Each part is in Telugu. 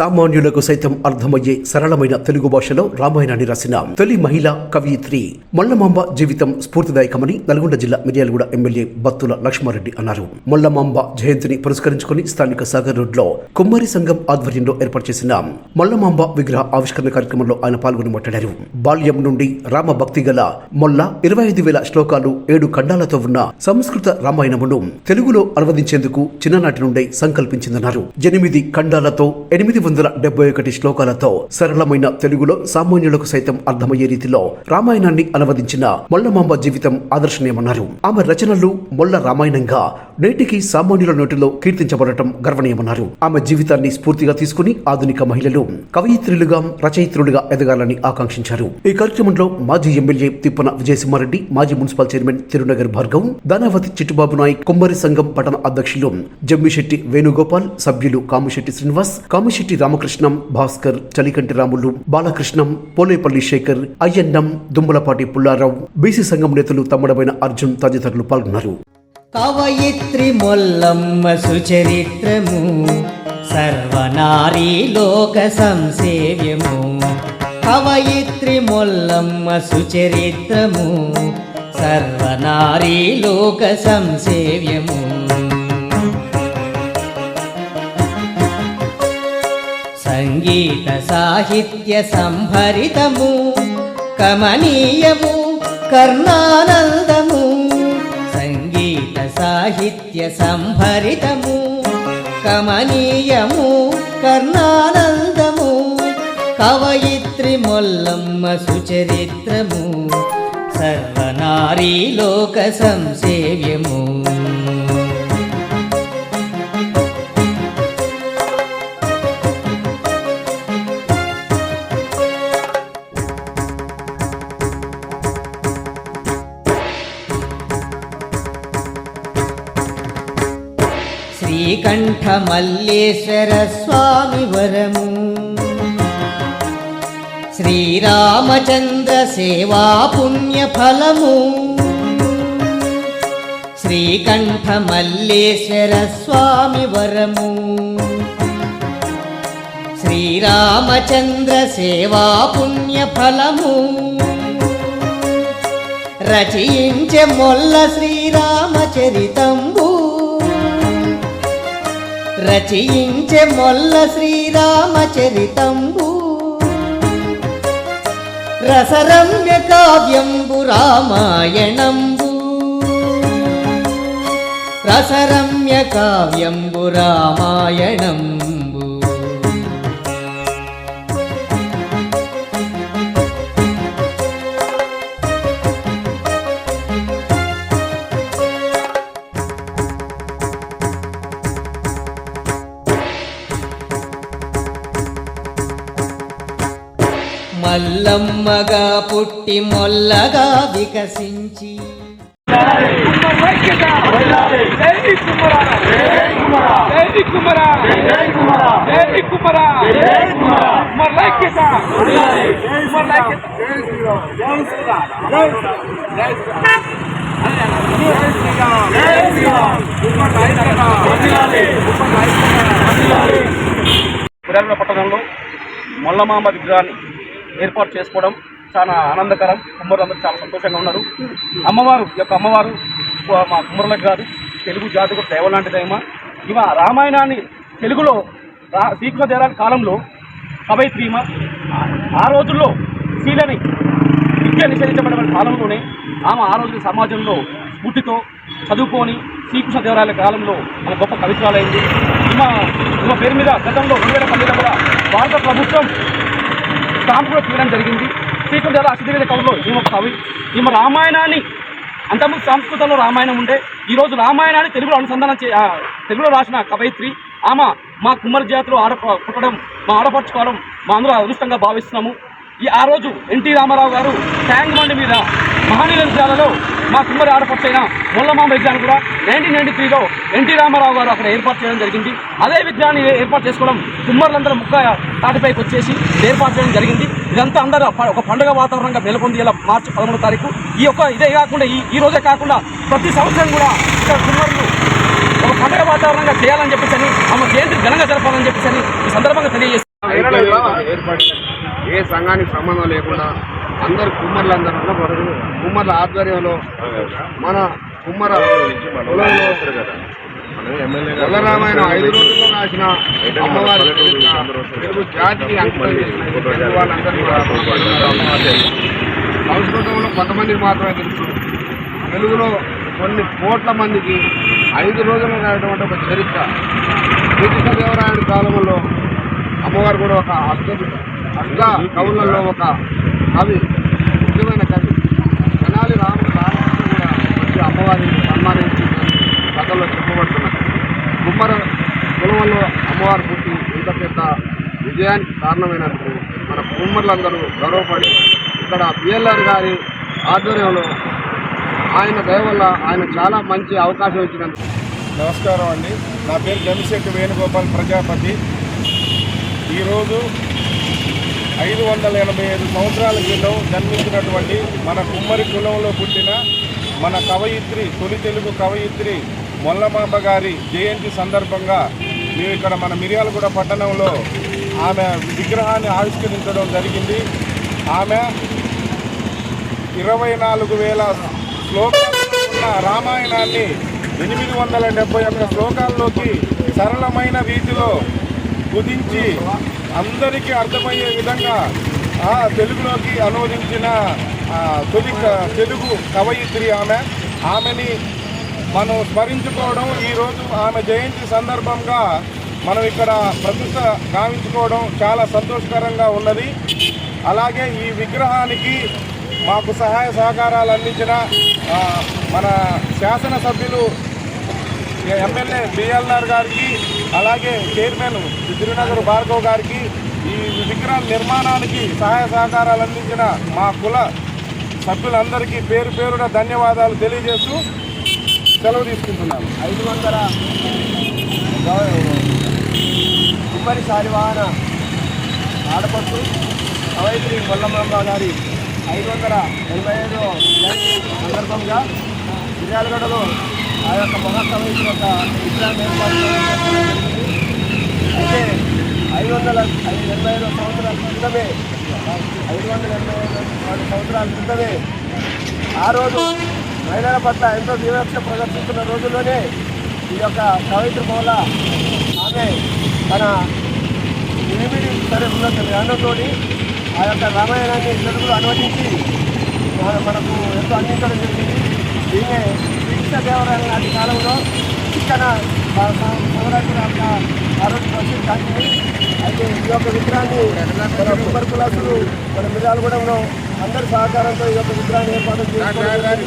సామాన్యులకు సైతం అర్థమయ్యే సరళమైన తెలుగు భాషలో రామాయణాన్ని రాసిన తొలి మహిళా కవయిత్రి మొల్లమాంబ జీవితం స్ఫూర్తిదాయకమని నల్గొండ జిల్లా మిర్యాలగూడ ఎమ్మెల్యే బత్తుల లక్ష్మారెడ్డి అన్నారు. మొల్లమాంబ జయంతిని పురస్కరించుకుని స్థానిక సాగర్ రోడ్లో కుమ్మరి సంఘం ఆధ్వర్యంలో ఏర్పాటు చేసిన మొల్లమాంబ విగ్రహ ఆవిష్కరణ కార్యక్రమంలో ఆయన పాల్గొని మాట్లాడారు. బాల్యం నుండి రామ భక్తి గల మొల్ల ఇరవై ఐదు వేల శ్లోకాలు ఏడు ఖండాలతో ఉన్న సంస్కృత రామాయణమును తెలుగులో అనువదించేందుకు చిన్ననాటి నుండే సంకల్పించిందన్నారు. ఎనిమిది ఖండాలతో ఎనిమిది వందల డెబ్బై ఒకటి శ్లోకాలతో సరళమైన తెలుగులో సామాన్యులకు సైతం అర్థమయ్యే రీతిలో రామాయణాన్ని అనువదించిన మొల్లమాంబ జీవితం ఆదర్శనీయమన్నారు. ఆమె రచనలు మొల్ల రామాయణంగా నేటికి సామాన్యుల నోటిలో కీర్తించబడటం గర్వనీయమన్నారు. ఆమె జీవితాన్ని స్ఫూర్తిగా తీసుకుని ఆధునిక మహిళలు కవయిత్రులుగా రచయిత్రులుగా ఎదగాలని ఆకాంక్షించారు. ఈ కార్యక్రమంలో మాజీ ఎమ్మెల్యే తిప్పన విజయసింహారెడ్డి మాజీ మున్సిపల్ చైర్మన్ తిరునగర్ భార్గవ్ దానావతి చిట్టుబాబు నాయక్ కుమ్మరి సంఘం పట్టణ అధ్యక్షులు జమ్మిశెట్టి వేణుగోపాల్ సభ్యులు కామిశెట్టి శ్రీనివాస్ కామిశెట్టి రామకృష్ణం భాస్కర్ చలికంటి రాములు బాలకృష్ణం పోలేపల్లి శేఖర్ అయ్యన్నం దుమ్మలపాటి పుల్లారావు బీసీ సంఘం నేతలు తమ్ముడమైన అర్జున్ తదితరులు పాల్గొన్నారు. కవయిత్రి మొల్లమ్మ సుచరిత్రము సర్వనారీ లోక సంసేవ్యము. కవయిత్రి మొల్లమ్మ సుచరిత్రము సర్వనారీ లోక సంసేవ్యము. సంగీత సాహిత్య సంభరితము కమనీయము కర్ణానందము. సంగీత సాహిత్య సంభరితము కమనీయము కర్ణానందము. కవయిత్రి మొల్లమ్మ సుచరిత్రము సర్వనారీ లోక సంసేవ్యము. శ్రీకంఠ మల్లేశ్వర స్వామి వరము శ్రీరామచంద్ర సేవా పుణ్య ఫలము శ్రీకంఠ మల్లేశ్వర స్వామి వరము శ్రీరామచంద్ర సేవా పుణ్య ఫలము రచయించే మొల్ల శ్రీరామచరితంబు. రచయించే మొల్ల శ్రీరామచరితంబు రసరమ్య కావ్యంబు రామాయణంబు. రసరమ్య కావ్యంబు రామాయణం. మల్లమ్మగా పుట్టి మొల్లగా వికసించి జై పురాణ పట్టణంలో మొల్లమామ విగ్రహాన్ని ఏర్పాటు చేసుకోవడం చాలా ఆనందకరం. కుమ్మరులందరూ చాలా సంతోషంగా ఉన్నారు. అమ్మవారు యొక్క అమ్మవారు మా కుమ్మరులకు కాదు తెలుగు జాతికి దేవ లాంటి దైమ ఇవ రామాయణాన్ని తెలుగులో రా శ్రీకృష్ణదేవరాయల కాలంలో కవయిత్రీమ ఆ రోజుల్లో శీలని విద్య నిషేధించబడిన కాలంలోనే ఆమె ఆ రోజు సమాజంలో స్ఫూర్తితో చదువుకొని శ్రీకృష్ణదేవరాయల కాలంలో ఆమె గొప్ప కవిత్రాలైంది. ఈమె ఈమె పేరు మీద గతంలో రెండు వేల పన్నెండులో కూడా భారత ప్రభుత్వం స్టాంప్ కూడా తీయడం జరిగింది. శ్రీకృష్ణదేవరాయ అసిద్ధి కవులో ఈమె కవి. ఈమె రామాయణాన్ని అంతకుముందు సంస్కృతంలో రామాయణం ఉండే. ఈరోజు రామాయణాన్ని తెలుగులో అనుసంధానం చే తెలుగులో రాసిన కవయిత్రి. ఆమె మా కుమ్మరి జాతిలో ఆడ పుట్టడం మా ఆడపరచుకోవడం మా అందరూ అదృష్టంగా భావిస్తున్నాము. ఈ ఆ రోజు ఎన్టీ రామారావు గారు ట్యాంక్ బండి మీద మహానీల జాలలో మా కుమ్మరి అయిన ముల్లమామ విగ్రహాన్ని కూడా నైన్టీన్ నైన్టీ త్రీలో ఎన్టీ రామారావు గారు అక్కడ ఏర్పాటు చేయడం జరిగింది. అదే విద్యాన్ని ఏర్పాటు చేసుకోవడం కుమ్మరులందరూ ముక్క తాటిపైకి వచ్చేసి ఏర్పాటు చేయడం జరిగింది. ఇదంతా అందరూ ఒక పండుగ వాతావరణంగా నెలకొంది ఇలా మార్చి పదమూడో తారీఖు. ఈ యొక్క ఇదే కాకుండా ఈ ఈ రోజే కాకుండా ప్రతి సంవత్సరం కూడా ఇక్కడ కుమ్మరులు ఒక పండుగ వాతావరణంగా చేయాలని చెప్పేసి అని ఆమె జయంతి ఘనంగా జరపాలని చెప్పేసి అని ఈ సందర్భంగా తెలియజేస్తాను ఏ సంఘానికి సంబంధం లేకుండా అందరు కుమ్మర్లందరూ కుమ్మర్ల ఆధ్వర్యంలో మన కుమ్మర కులంలో బలరామాయణ ఐదు రోజుల్లో రాసిన అమ్మవారి తెలుగు జాతికి సంస్కృతంలో కొంతమందికి మాత్రమే తెలుసు. తెలుగులో కొన్ని కోట్ల మందికి ఐదు రోజులు రాయటువంటి ఒక చరిత్ర. కృష్ణదేవరాయణ కాలంలో అమ్మవారు కూడా ఒక అద్భుత అష్ట కవులలో ఒక కవి. వల్ల అమ్మవారి పుట్టి ఇంత పెద్ద విజయానికి కారణమైనందుకు మన కుమ్మర్లందరూ గౌరవపడి ఇక్కడ పిఎల్ఆర్ గారి ఆధ్వర్యంలో ఆయన దయ వల్ల ఆయన చాలా మంచి అవకాశం ఇచ్చినందుకు నమస్కారం అండి. నా పేరు గమిశెట్టి వేణుగోపాల్ ప్రజాపతి. ఈరోజు ఐదు వందల ఎనభై ఐదు సంవత్సరాల క్రితం జన్మించినటువంటి మన కుమ్మరి కులంలో పుట్టిన మన కవయిత్రి తొలి తెలుగు కవయిత్రి మొల్లమాంబ గారి జయంతి సందర్భంగా మేము ఇక్కడ మన మిర్యాలగూడ పట్టణంలో ఆమె విగ్రహాన్ని ఆవిష్కరించడం జరిగింది. ఆమె ఇరవై నాలుగు వేల శ్లోకాలు ఉన్న రామాయణాన్ని ఎనిమిది వందల డెబ్బై ఒక్క శ్లోకాల్లోకి సరళమైన రీతిలో కుదించి అందరికీ అర్థమయ్యే విధంగా తెలుగులోకి అనువదించిన తొలి క- తెలుగు కవయిత్రి ఆమె. ఆమెని మనం స్మరించుకోవడం ఈరోజు ఆమె జయంతి సందర్భంగా మనం ఇక్కడ ప్రతిష్ట గావించుకోవడం చాలా సంతోషకరంగా ఉన్నది. అలాగే ఈ విగ్రహానికి మాకు సహాయ సహకారాలు అందించిన మన శాసనసభ్యులు ఎమ్మెల్యే బిఎల్ఆర్ గారికి అలాగే చైర్మన్ గిరినగర్ భార్గవ్ గారికి ఈ విగ్రహ నిర్మాణానికి సహాయ సహకారాలు అందించిన మా కుల సభ్యులందరికీ పేరు పేరున ధన్యవాదాలు తెలియజేస్తూ సెలవు తీసుకుంటున్నాను. ఐదు వందల కుమ్మరి సారివాహన ఆడపడుతు కవయిత్రి గొల్లమాంబ గారి ఐదు వందల ఎనభై ఐదు సందర్భంగా మిర్యాలగూడలో ఆ యొక్క మహాకవయిత్రి యొక్క విగ్రహాన్ని ఏర్పాటు అయితే ఐదు వందల ఐదు ఎనభై ఐదు సంవత్సరాల క్రితమే ఐదు వందల ఎనభై ఐదు సంవత్సరాల క్రితమే ఆ రోజు మహిళల పట్ల ఎంతో వివక్ష ప్రదర్శిస్తున్న రోజుల్లోనే ఈ యొక్క కవిత్రి మౌల ఆమె తన ఎనిమిది సరే ఉన్నత జ్ఞానంతో ఆ యొక్క రామాయణాన్ని తెలుగులో అనువదించి మనకు ఎంతో అందించడం జరిగింది. దీన్నే శ్రీకృష్ణదేవరాయల నాటి కాలంలో ఇక్కడ సమరాజు యొక్క ఆ రోజు ప్రసిద్ధి కాంచింది అయితే ఈ యొక్క విగ్రహాన్ని మన కుమ్మరి కులాసులు మన మిర్యాలగూడెంలో అందరి సహకారంతో ఈ యొక్క విగ్రహాన్ని ఏర్పాటు చేసుకోవడం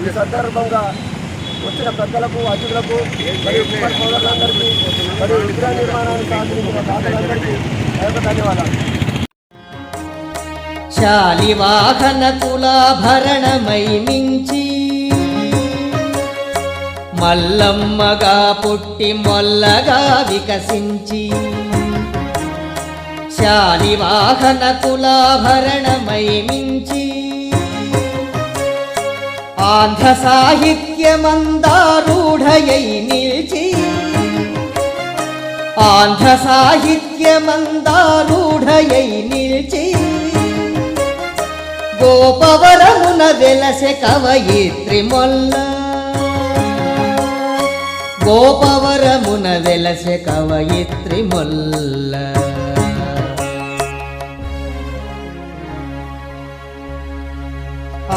ఈ సందర్భంగా వచ్చిన పెద్దలకు అతిథులకు మరియు సోదరులందరికీ మరియు విగ్రహ నిర్మాణానికి సహకరించిన దాతలందరికీ ధన్యవాదాలు. శాలివాహన కులాభరణమై మించి మల్లమ్మగా పుట్టి మొల్లగా వికసించి శాలివాహన కులాభరణమై మించి ఆంధ్ర సాహిత్యమందారూఢయై నిలిచి ఆంధ్ర సాహిత్యమందారూఢయై నిలిచి గోపవరమున వెలసె కవయిత్రి మొల్ల గోపవరమున వెలసె కవయిత్రి మొల్ల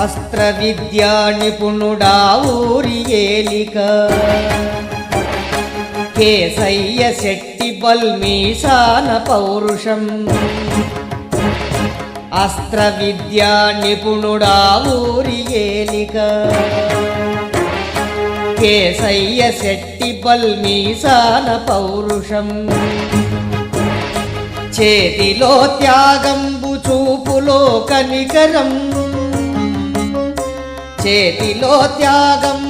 అస్త్ర విద్యా నిపుణుడా ఊరి ఏలిక కేసయ్య శెట్టి బల్మీశాన పౌరుషం. అస్త్ర విద్యా నిపుణుడా ఊరి ఏలిక కేసయ్య శెట్టి బల్మీసాన పౌరుషం. చేతిలో త్యాగంబు చూపులో కనికరం చేతిలో త్యాగం